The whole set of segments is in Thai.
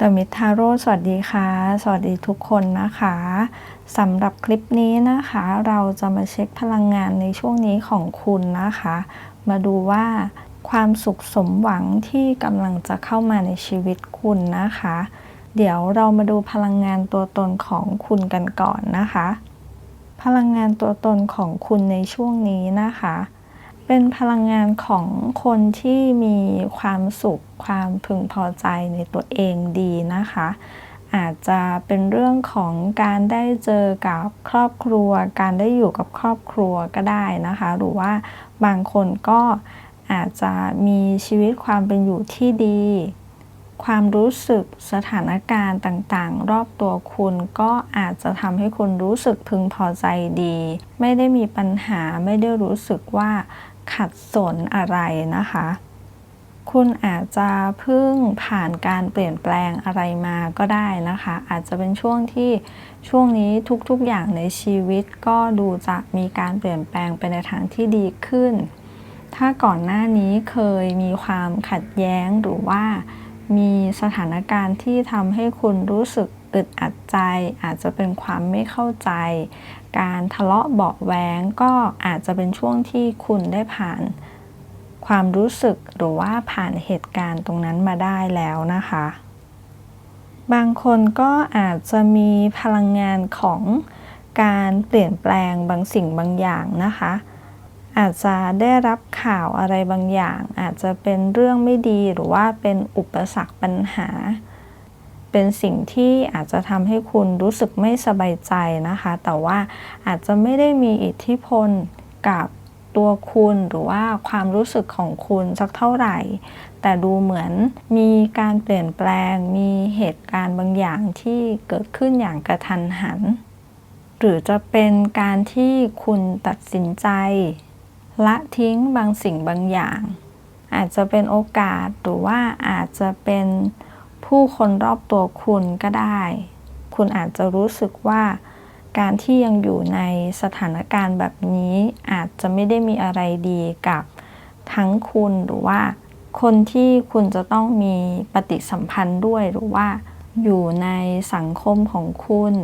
เดอมิทาโร่สวัสดีค่ะ สวัสดีทุกคนนะคะสำหรับคลิปนี้นะคะ เราจะมาเช็คพลังงานในช่วงนี้ของคุณนะคะ มาดูว่าความสุขสมหวังที่กำลังจะเข้ามาในชีวิตคุณนะคะ เดี๋ยวเรามาดูพลังงานตัวตนของคุณกันก่อนนะคะ พลังงานตัวตนของคุณในช่วงนี้นะคะ เป็นพลังงานของคนที่มีความสุข ความพึงพอใจในตัวเองดีนะคะ อาจจะเป็นเรื่องของการได้เจอกับครอบครัว การได้อยู่กับครอบครัวก็ได้นะคะ หรือว่าบางคนก็อาจจะมีชีวิตความเป็นอยู่ที่ดี ความรู้สึกสถานการณ์ต่างๆ รอบตัวคุณ ก็อาจจะทำให้คุณรู้สึกพึงพอใจดี ไม่ได้มีปัญหาไม่ได้รู้สึกว่าขัดสนอะไรนะคะ คุณอาจจะเพิ่งผ่านการเปลี่ยนแปลงอะไรมาก็ได้นะคะ อาจจะเป็นช่วงที่ช่วงนี้ทุกๆอย่างในชีวิตก็ดูจะมีการเปลี่ยนแปลงไปในทางที่ดีขึ้น ถ้าก่อนหน้านี้เคยมีความขัดแย้งหรือว่ามีสถานการณ์ที่ทำให้คุณรู้สึก อึดอัดใจ อาจจะเป็นความไม่เข้าใจ การทะเลาะเบาะแวงก็อาจจะเป็นช่วงที่คุณได้ผ่านความรู้สึกหรือว่าผ่านเหตุการณ์ตรงนั้นมาได้แล้วนะคะ บางคนก็อาจจะมีพลังงานของการเปลี่ยนแปลงบางสิ่งบางอย่างนะคะ อาจจะได้รับข่าวอะไรบางอย่าง อาจจะเป็นเรื่องไม่ดีหรือว่าเป็นอุปสรรคปัญหา เป็นสิ่งที่อาจจะทำให้คุณรู้สึกไม่สบายใจนะคะ แต่ว่าอาจจะไม่ได้มีอิทธิพลกับตัวคุณหรือว่าความรู้สึกของคุณสักเท่าไหร่ แต่ดูเหมือนมีการเปลี่ยนแปลง มีเหตุการณ์บางอย่างที่เกิดขึ้นอย่างกระทันหัน หรือจะเป็นการที่คุณตัดสินใจ ละทิ้งบางสิ่งบางอย่าง อาจจะเป็นโอกาสหรือว่าอาจจะเป็น ผู้คนรอบตัวคุณก็ได้ คุณอาจจะรู้สึกว่า การที่ยังอยู่ในสถานการณ์แบบนี้อาจจะไม่ได้มีอะไรดีกับทั้งคุณหรือว่า คนที่คุณจะต้องมีปฏิสัมพันธ์ด้วยหรือว่า อยู่ในสังคมของคุณ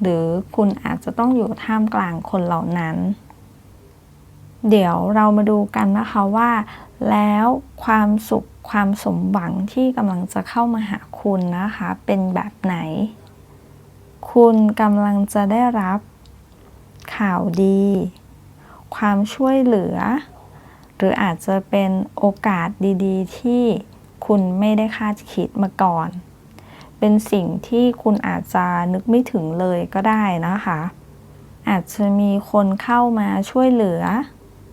หรือคุณอาจจะต้องอยู่ท่ามกลางคนเหล่านั้น เดี๋ยวเรามาดูกันนะคะว่า แล้วความสุข ความสมหวังที่กำลังจะเข้ามาหาคุณนะคะ เป็นแบบไหน คุณกำลังจะได้รับ ข่าวดี ความช่วยเหลือ หรืออาจจะเป็นโอกาสดีๆ ที่คุณไม่ได้คาดคิดมาก่อน เป็นสิ่งที่คุณอาจจะนึกไม่ถึงเลยก็ได้นะคะ อาจจะมีคนเข้ามาช่วยเหลือ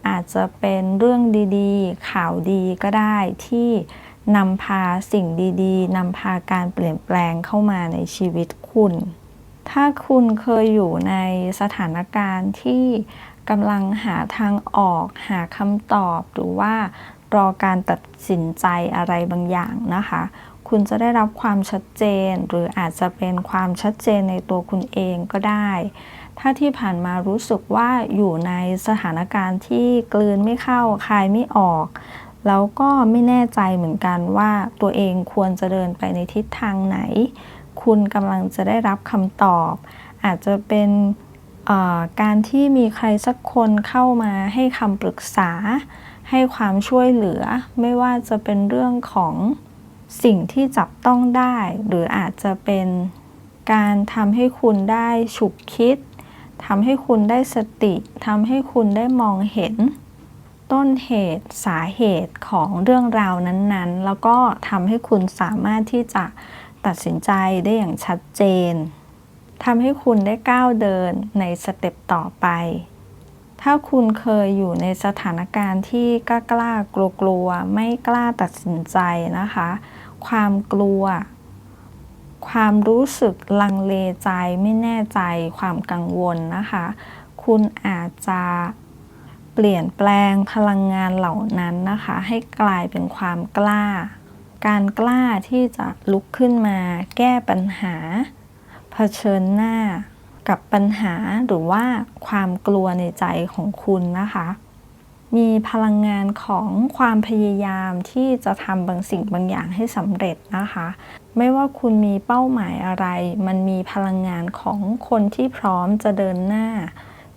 อาจจะเป็นเรื่องดีๆ ข่าวดีก็ได้ที่นำพาสิ่งดีๆนำพาการเปลี่ยนแปลงเข้ามาในชีวิตคุณ ถ้าคุณเคยอยู่ในสถานการณ์ที่กำลังหาทางออกหาคำตอบหรือว่ารอการตัดสินใจอะไรบางอย่างนะคะ คุณจะได้รับความชัดเจน หรืออาจจะเป็นความชัดเจนในตัวคุณเองก็ได้ ถ้าที่ผ่านมารู้สึกว่าอยู่ในสถานการณ์ที่กลืนไม่เข้าคายไม่ออก แล้วก็ไม่แน่ใจเหมือนกันว่าตัวเองควรจะเดินไปในทิศทางไหน คุณกำลังจะได้รับคำตอบ อาจจะเป็นการที่มีใครสักคนเข้ามาให้คำปรึกษา ให้ความช่วยเหลือ ไม่ว่าจะเป็นเรื่องของสิ่งที่จับต้องได้ หรืออาจจะเป็นการทำให้คุณได้ฉุกคิด ทำให้คุณได้สติทำให้คุณได้มองเห็น ต้นเหตุสาเหตุของเรื่องราวนั้นๆ แล้วก็ทำให้คุณสามารถที่จะตัดสินใจได้อย่างชัดเจนทำให้คุณได้ก้าวเดินในสเต็ปต่อไป ถ้าคุณเคยอยู่ในสถานการณ์ที่กล้ากล้ากลัวกลัวไม่กล้าตัดสินใจนะคะ ความกลัว ความรู้สึกลังเลใจไม่แน่ใจความกังวลนะคะ คุณอาจจะเปลี่ยนแปลงพลังงานเหล่านั้นนะคะ ให้กลายเป็นความกล้า การกล้าที่จะลุกขึ้นมาแก้ปัญหา เผชิญหน้ากับปัญหาหรือว่าความกลัวในใจของคุณนะคะ มีพลังงานของความพยายามที่จะทำบางสิ่งบางอย่างให้สำเร็จนะคะ ไม่ว่าคุณมีเป้าหมายอะไร มันมีพลังงานของคนที่พร้อมจะเดินหน้า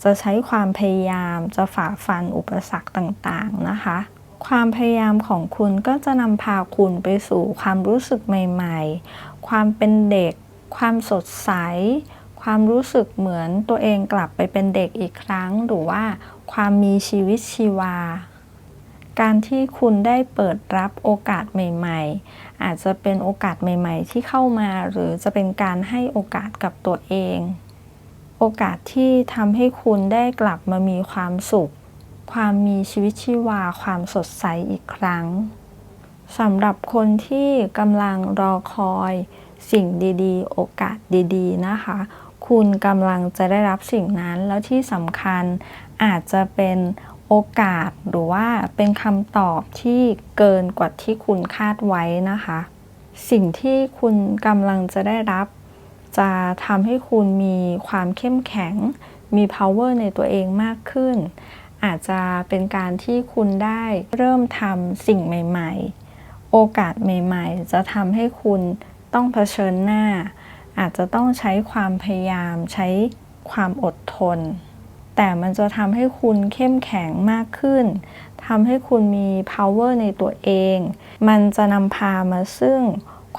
จะใช้ความพยายามจะฝ่าฟันอุปสรรคต่างๆนะคะ ความพยายามของคุณก็จะนำพาคุณไปสู่ความรู้สึกใหม่ ๆ ความเป็นเด็ก ความสดใส ความรู้สึกเหมือนตัวเองกลับไปเป็นเด็กอีกครั้ง หรือว่าความมีชีวิตชีวา การที่คุณได้เปิดรับโอกาสใหม่ ๆ อาจจะเป็นโอกาสใหม่ ๆ ที่เข้ามา หรือจะเป็นการให้โอกาสกับตัวเอง โอกาสที่ทำให้คุณได้กลับมามีความสุข ความมีชีวิตชีวา ความสดใสอีกครั้งสำหรับคนที่กำลังรอคอยสิ่งดีๆ โอกาสดีๆ นะคะ คุณกำลังจะได้รับสิ่งนั้น แล้วที่สำคัญอาจจะเป็นโอกาสหรือว่าเป็นคำตอบที่เกินกว่าที่คุณคาดไว้นะคะ สิ่งที่คุณกำลังจะได้รับ จะทำให้คุณมีความเข้มแข็ง มี power ในตัวเองมากขึ้น อาจจะเป็นการที่คุณได้เริ่มทำสิ่งใหม่ ๆ โอกาสใหม่ ๆ จะทำให้คุณต้องเผชิญหน้า อาจจะต้องใช้ความพยายามใช้ความอดทน แต่มันจะทำให้คุณเข้มแข็งมากขึ้นทำให้คุณมี power ในตัวเอง มันจะนำพามาซึ่ง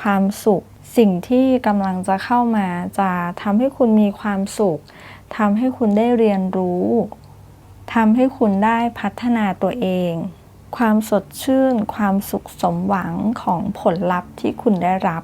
ความสุข สิ่งที่กำลังจะเข้ามาจะทำให้คุณมีความสุขทำให้คุณได้เรียนรู้ทำให้คุณได้พัฒนาตัวเอง ความสดชื่น ความสุขสมหวังของผลลัพธ์ที่คุณได้รับ